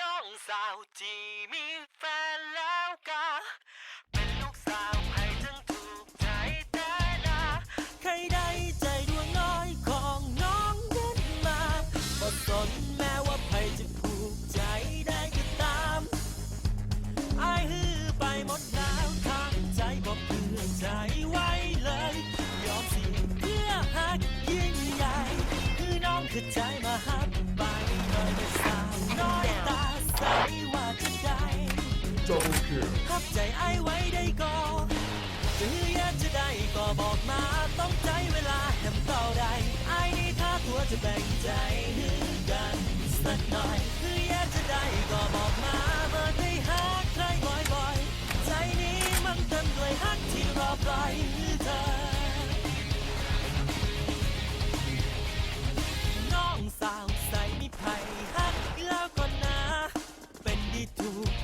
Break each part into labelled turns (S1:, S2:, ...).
S1: น้องสาวที่มีแฟนแล้วกะเป็นลูกสาวให้จึงถูกใจแต่ละใครได้ใจดวงน้อยของน้องนั้นมาบ่สนแม้ว่าใครจะผูกใจได้ก็ตามอายฮือไปหมดแล้วทางใจบอกเพื่อใจไว้เลย ยอมสิเพื่อหักยิ่งใหญ่คือน้องคือใจมา
S2: Double kill.
S1: หักใจไอ้ไว้ได้ก็จะฮือยากจะได้ก็บอกมาต้องใจเวลาแหมเท่าใดไอ้นี่ถ้าตัวจะแบ่งใจฮือกันสักหน่อยคือยากจะได้ก็บอกมาเมื่อได้หักใครบ่อยๆ ใจนี้มันเต็มด้วยหักที่รอปล่อยเธอน้องสาวใส่ม่ไผ่ฮักแล้วก็นาเป็นที่ถูก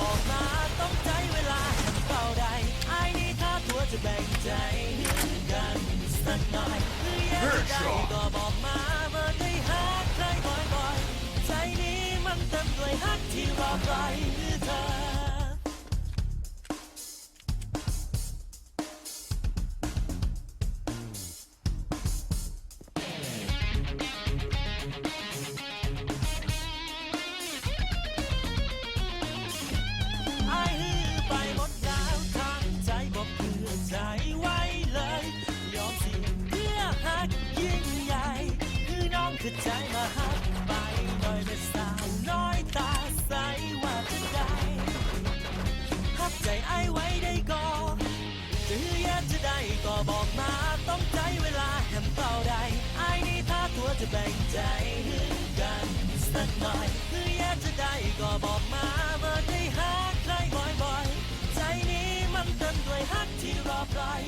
S1: บอกมาต้องใจเวลาแห่งเฝ้าใดไอ้นี่ถ้าตัวจะแบ่งใจกันสักหน่อยคืออยากได้ก็บอกมาเมื่อได้หักใครบ่อยๆ ใจนี้มันเต็มด้วยฮักที่รอใครเธออ จะแบ่งใจฮือกันสักหน่อยคืออยากจะได้ก็บอกมาเมื่อได้หาใครบ่อยๆ ใจนี้มันเต็มด้วยฮักที่รอปล่อย